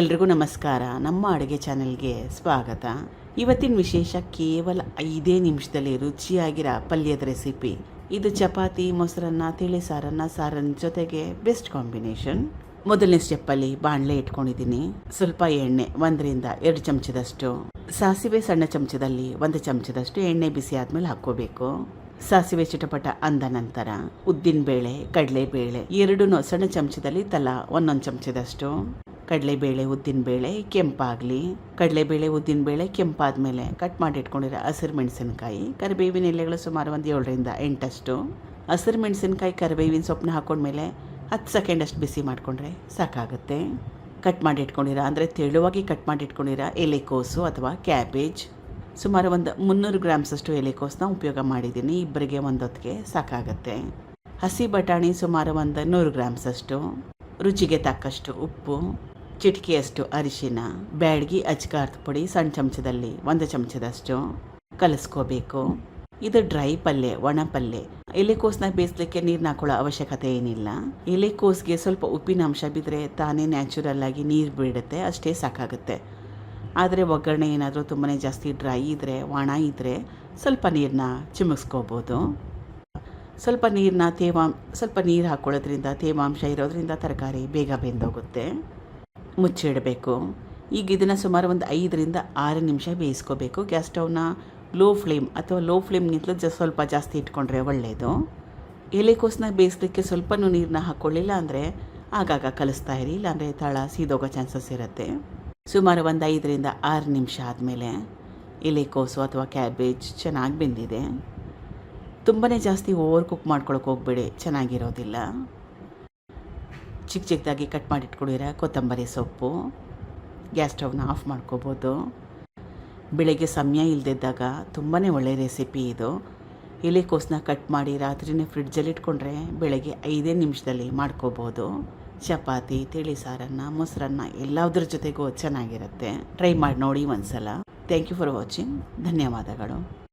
ಎಲ್ರಿಗೂ ನಮಸ್ಕಾರ. ನಮ್ಮ ಅಡುಗೆ ಚಾನೆಲ್ಗೆ ಸ್ವಾಗತ. ಇವತ್ತಿನ ವಿಶೇಷ ಕೇವಲ ಐದೇ ನಿಮಿಷದಲ್ಲಿ ರುಚಿಯಾಗಿರೋ ಪಲ್ಯದ ರೆಸಿಪಿ. ಇದು ಚಪಾತಿ, ಮೊಸರನ್ನ, ತಿಳಿ ಸಾರನ್ನ ಸಾರನ್ನ ಜೊತೆಗೆ ಬೆಸ್ಟ್ ಕಾಂಬಿನೇಷನ್. ಮೊದಲನೇ ಸ್ಟೆಪ್ಪಲ್ಲಿ ಬಾಣಲೆ ಇಟ್ಕೊಂಡಿದ್ದೀನಿ. ಸ್ವಲ್ಪ ಎಣ್ಣೆ, ಒಂದರಿಂದ ಎರಡು ಚಮಚದಷ್ಟು. ಸಾಸಿವೆ ಸಣ್ಣ ಚಮಚದಲ್ಲಿ ಒಂದು ಚಮಚದಷ್ಟು ಎಣ್ಣೆ ಬಿಸಿ ಆದ್ಮೇಲೆ ಹಾಕ್ಕೋಬೇಕು. ಸಾಸಿವೆ ಚಿಟಪಟ ಅಂದ ನಂತರ ಉದ್ದಿನಬೇಳೆ, ಕಡಲೆಬೇಳೆ ಎರಡೂ ಸಣ್ಣ ಚಮಚದಲ್ಲಿ ತಲಾ ಒಂದೊಂದು ಚಮಚದಷ್ಟು. ಕಡಲೆಬೇಳೆ ಉದ್ದಿನಬೇಳೆ ಕೆಂಪಾಗಲಿ. ಕಡಲೆಬೇಳೆ ಉದ್ದಿನಬೇಳೆ ಕೆಂಪಾದ್ಮೇಲೆ ಕಟ್ ಮಾಡಿ ಇಟ್ಕೊಂಡಿರೋ ಹಸಿರು ಮೆಣಸಿನಕಾಯಿ. ಕರಿಬೇವಿನ ಎಲೆಗಳು ಸುಮಾರು ಒಂದು ಏಳರಿಂದ ಎಂಟಷ್ಟು. ಹಸಿರು ಮೆಣಸಿನಕಾಯಿ ಕರಿಬೇವಿನ ಸೊಪ್ಪನ್ನ ಹಾಕೊಂಡ್ಮೇಲೆ ಹತ್ತು ಸೆಕೆಂಡ್ ಅಷ್ಟು ಬಿಸಿ ಮಾಡಿಕೊಂಡ್ರೆ ಸಾಕಾಗುತ್ತೆ. ಕಟ್ ಮಾಡಿ ಇಟ್ಕೊಂಡಿರ, ಅಂದರೆ ತೆಳುವಾಗಿ ಕಟ್ ಮಾಡಿ ಇಟ್ಕೊಂಡಿರೋ ಎಲೆಕೋಸು ಅಥವಾ ಕ್ಯಾಬೇಜ್. ಸುಮಾರು ಒಂದು ಮುನ್ನೂರು ಗ್ರಾಮ್ಸಷ್ಟು ಎಲೆಕೋಸನ್ನ ಉಪಯೋಗ ಮಾಡಿದ್ದೀನಿ. ಇಬ್ಬರಿಗೆ ಒಂದೊತ್ತಿಗೆ ಸಾಕಾಗುತ್ತೆ. ಹಸಿ ಬಟಾಣಿ ಸುಮಾರು ಒಂದು ನೂರು ಗ್ರಾಮ್ಸಷ್ಟು ರುಚಿಗೆ ತಕ್ಕಷ್ಟು ಉಪ್ಪು. ಚಿಟಿಕೆಯಷ್ಟು ಅರಿಶಿನ, ಬ್ಯಾಡಗಿ ಅಚ್ಕಾರದ ಪುಡಿ, ಸಣ್ಣ ಚಮಚದಲ್ಲಿ ಒಂದು ಚಮಚದಷ್ಟು ಕಲಸ್ಕೋಬೇಕು. ಇದು ಡ್ರೈ ಪಲ್ಯ, ಒಣ ಪಲ್ಯ. ಎಲೆಕೋಸನ್ನ ಬೇಯಿಸ್ಲಿಕ್ಕೆ ನೀರನ್ನ ಹಾಕೊಳ್ಳೋ ಅವಶ್ಯಕತೆ ಏನಿಲ್ಲ. ಎಲೆಕೋಸ್ಗೆ ಸ್ವಲ್ಪ ಉಪ್ಪಿನ ಅಂಶ ಬಿದ್ದರೆ ತಾನೇ ನ್ಯಾಚುರಲ್ ಆಗಿ ನೀರು ಬಿಡುತ್ತೆ, ಅಷ್ಟೇ ಸಾಕಾಗುತ್ತೆ. ಆದರೆ ಒಗ್ಗರಣೆ ಏನಾದರೂ ತುಂಬಾ ಜಾಸ್ತಿ ಡ್ರೈ ಇದ್ದರೆ ಒಣ ಇದ್ದರೆ ಸ್ವಲ್ಪ ನೀರನ್ನ ಚಿಮುಕ್ಸ್ಕೋಬೋದು. ಸ್ವಲ್ಪ ನೀರನ್ನ ತೇವಾಂ, ಸ್ವಲ್ಪ ನೀರು ಹಾಕ್ಕೊಳ್ಳೋದ್ರಿಂದ ತೇವಾಂಶ ಇರೋದ್ರಿಂದ ತರಕಾರಿ ಬೇಗ ಬೆಂದೋಗುತ್ತೆ. ಮುಚ್ಚಿಡಬೇಕು. ಈಗ ಇದನ್ನು ಸುಮಾರು ಒಂದು ಐದರಿಂದ ಆರು ನಿಮಿಷ ಬೇಯಿಸ್ಕೋಬೇಕು. ಗ್ಯಾಸ್ ಸ್ಟೌವ್ನ ಲೋ ಫ್ಲೇಮ್ ಅಥವಾ ಲೋ ಫ್ಲೇಮ್ಗಿಂತಲೂ ಜ ಸ್ವಲ್ಪ ಜಾಸ್ತಿ ಇಟ್ಕೊಂಡ್ರೆ ಒಳ್ಳೆಯದು ಎಲೆಕೋಸನ್ನ ಬೇಯಿಸ್ಲಿಕ್ಕೆ ಸ್ವಲ್ಪನೂ ನೀರನ್ನ ಹಾಕ್ಕೊಳ್ಳಿಲ್ಲ ಅಂದರೆ ಆಗಾಗ ಕಲಿಸ್ತಾ ಇರಿ, ಇಲ್ಲಾಂದರೆ ತಳ ಸೀದೋಗೋ ಚಾನ್ಸಸ್ ಇರುತ್ತೆ. ಸುಮಾರು ಒಂದು ಐದರಿಂದ ಆರು ನಿಮಿಷ ಆದಮೇಲೆ ಎಲೆಕೋಸು ಅಥವಾ ಕ್ಯಾಬೇಜ್ ಚೆನ್ನಾಗಿ ಬೆಂದಿದೆ. ತುಂಬಾ ಜಾಸ್ತಿ ಓವರ್ ಕುಕ್ ಮಾಡ್ಕೊಳಕ್ಕೆ ಹೋಗ್ಬೇಡಿ, ಚೆನ್ನಾಗಿರೋದಿಲ್ಲ. ಚಿಕ್ಕ ಚಿಕ್ಕದಾಗಿ ಕಟ್ ಮಾಡಿ ಇಟ್ಕೊಂಡಿರೋ ಕೊತ್ತಂಬರಿ ಸೊಪ್ಪು ಗ್ಯಾಸ್ ಸ್ಟವ್ನ ಆಫ್ ಮಾಡ್ಕೋಬೋದು. ಬೆಳಗ್ಗೆ ಸಮಯ ಇಲ್ಲದಿದ್ದಾಗ ತುಂಬಾ ಒಳ್ಳೆ ರೆಸಿಪಿ ಇದು. ಎಲೆಕೋಸನ್ನ ಕಟ್ ಮಾಡಿ ರಾತ್ರಿನೇ ಫ್ರಿಡ್ಜಲ್ಲಿ ಇಟ್ಕೊಂಡ್ರೆ ಬೆಳಗ್ಗೆ ಐದೇ ನಿಮಿಷದಲ್ಲಿ ಮಾಡ್ಕೋಬೋದು. ಚಪಾತಿ, ತಿಳಿ ಸಾರನ್ನ, ಮೊಸರನ್ನ ಎಲ್ಲದ್ರ ಜೊತೆಗೂ ಚೆನ್ನಾಗಿರುತ್ತೆ. ಟ್ರೈ ಮಾಡಿ ನೋಡಿ ಒಂದ್ಸಲ. ಥ್ಯಾಂಕ್ ಯು ಫಾರ್ ವಾಚಿಂಗ್ ಧನ್ಯವಾದಗಳು.